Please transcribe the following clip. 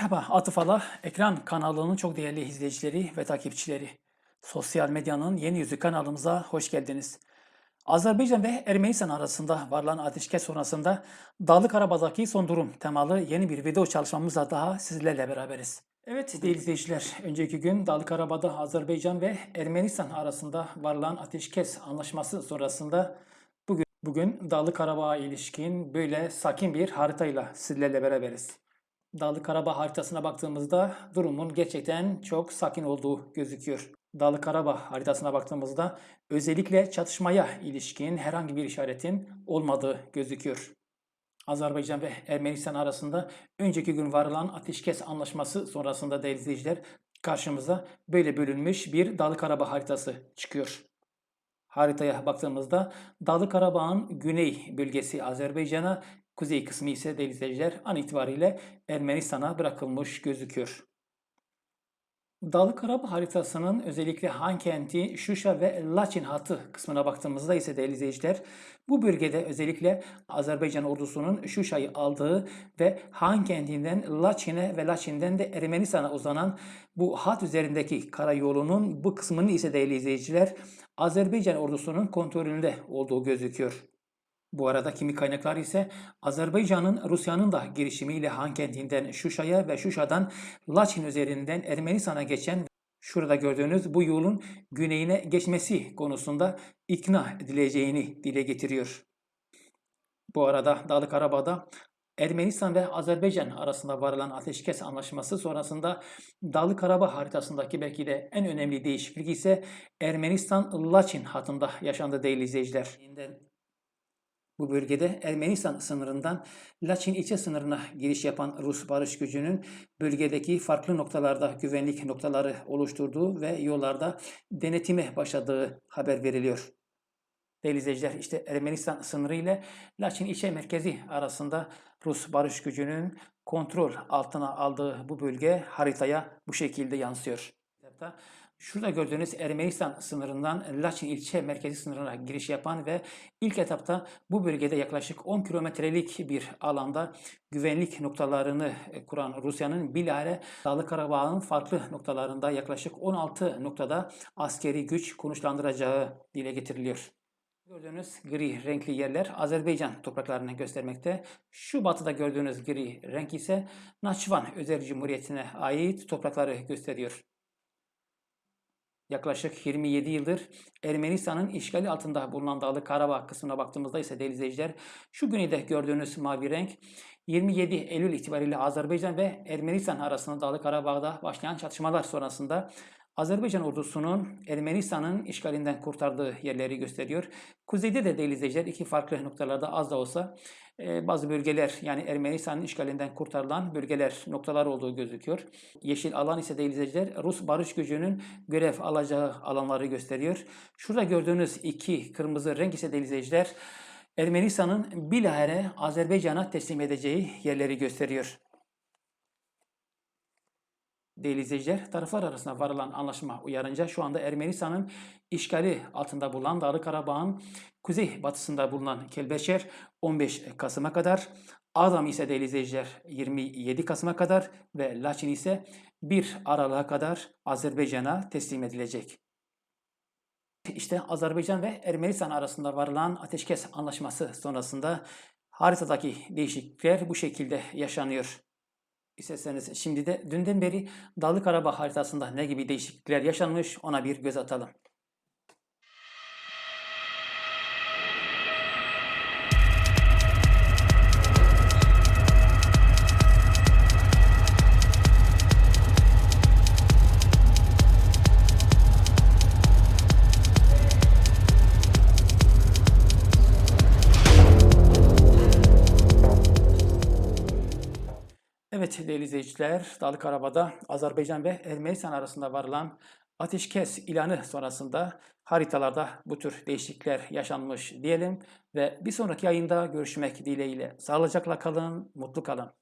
Merhaba Atıf Ala, Ekran kanalının çok değerli izleyicileri ve takipçileri. Sosyal medyanın yeni yüzü kanalımıza hoş geldiniz. Azerbaycan ve Ermenistan arasında varılan ateşkes sonrasında Dağlı Karabağ'daki son durum temalı yeni bir video çalışmamızla daha sizlerle beraberiz. Evet değerli izleyiciler, önceki gün Dağlı Karabağ'da Azerbaycan ve Ermenistan arasında varılan ateşkes anlaşması sonrasında bugün, bugün Dağlı Karabağ'a ilişkin böyle sakin bir haritayla sizlerle beraberiz. Dağlı Karabağ haritasına baktığımızda durumun gerçekten çok sakin olduğu gözüküyor. Dağlı Karabağ haritasına baktığımızda özellikle çatışmaya ilişkin herhangi bir işaretin olmadığı gözüküyor. Azerbaycan ve Ermenistan arasında önceki gün varılan ateşkes anlaşması sonrasında değerli izleyiciler karşımıza böyle bölünmüş bir Dağlı Karabağ haritası çıkıyor. Haritaya baktığımızda Dağlı Karabağ'ın güney bölgesi Azerbaycan'a, kuzey kısmı ise değerli izleyiciler an itibariyle Ermenistan'a bırakılmış gözüküyor. Dağlı Karabağ haritasının özellikle Han kenti, Şuşa ve Laçin hattı kısmına baktığımızda ise değerli izleyiciler bu bölgede özellikle Azerbaycan ordusunun Şuşa'yı aldığı ve Han kentinden Laçin'e ve Laçin'den de Ermenistan'a uzanan bu hat üzerindeki karayolunun bu kısmının ise değerli izleyiciler Azerbaycan ordusunun kontrolünde olduğu gözüküyor. Bu arada kimi kaynaklar ise Azerbaycan'ın Rusya'nın da girişimiyle Han kentinden Şuşa'ya ve Şuşa'dan Laçin üzerinden Ermenistan'a geçen şurada gördüğünüz bu yolun güneyine geçmesi konusunda ikna edileceğini dile getiriyor. Bu arada Dağlı Karabağ'da Ermenistan ve Azerbaycan arasında varılan ateşkes anlaşması sonrasında Dağlı Karabağ haritasındaki belki de en önemli değişiklik ise Ermenistan-Laçin hattında yaşandı değerli izleyiciler. Bu bölgede Ermenistan sınırından Laçin ilçe sınırına giriş yapan Rus barış gücünün bölgedeki farklı noktalarda güvenlik noktaları oluşturduğu ve yollarda denetime başladığı haber veriliyor. Değerli izleyiciler işte Ermenistan sınırı ile Laçin ilçe merkezi arasında Rus barış gücünün kontrol altına aldığı bu bölge haritaya bu şekilde yansıyor. Şurada gördüğünüz Ermenistan sınırından Laçin ilçe merkezi sınırına giriş yapan ve ilk etapta bu bölgede yaklaşık 10 kilometrelik bir alanda güvenlik noktalarını e, kuran Rusya'nın bilahare Dağlı Karabağ'ın farklı noktalarında yaklaşık 16 noktada askeri güç konuşlandıracağı dile getiriliyor. Gördüğünüz gri renkli yerler Azerbaycan topraklarını göstermekte. Şu batıda gördüğünüz gri renk ise Naçvan Özel Cumhuriyeti'ne ait toprakları gösteriyor yaklaşık 27 yıldır Ermenistan'ın işgali altında bulunan Dağlı Karabağ kısmına baktığımızda ise değerli izleyiciler şu günü de gördüğünüz mavi renk 27 Eylül itibariyle Azerbaycan ve Ermenistan arasında Dağlı Karabağ'da başlayan çatışmalar sonrasında Azerbaycan ordusunun Ermenistan'ın işgalinden kurtardığı yerleri gösteriyor. Kuzeyde de değerli izleyiciler iki farklı noktalarda az da olsa e, bazı bölgeler yani Ermenistan'ın işgalinden kurtarılan bölgeler noktalar olduğu gözüküyor. Yeşil alan ise değerli izleyiciler Rus barış gücünün görev alacağı alanları gösteriyor. Şurada gördüğünüz iki kırmızı renk ise değerli izleyiciler Ermenistan'ın bilahare Azerbaycan'a teslim edeceği yerleri gösteriyor. Değerli izleyiciler, taraflar arasında varılan anlaşma uyarınca şu anda Ermenistan'ın işgali altında bulunan Dağlı Karabağ'ın kuzey batısında bulunan Kelbeşer 15 Kasım'a kadar, Adam ise değerli izleyiciler 27 Kasım'a kadar ve Laçin ise 1 Aralık'a kadar Azerbaycan'a teslim edilecek. İşte Azerbaycan ve Ermenistan arasında varılan ateşkes anlaşması sonrasında haritadaki değişiklikler bu şekilde yaşanıyor. İsterseniz şimdi de dünden beri Dağlı Karabağ haritasında ne gibi değişiklikler yaşanmış ona bir göz atalım. Evet değerli izleyiciler, Dağlı Karabağ'da Azerbaycan ve Ermenistan arasında varılan ateşkes ilanı sonrasında haritalarda bu tür değişiklikler yaşanmış diyelim ve bir sonraki yayında görüşmek dileğiyle. Sağlıcakla kalın, mutlu kalın.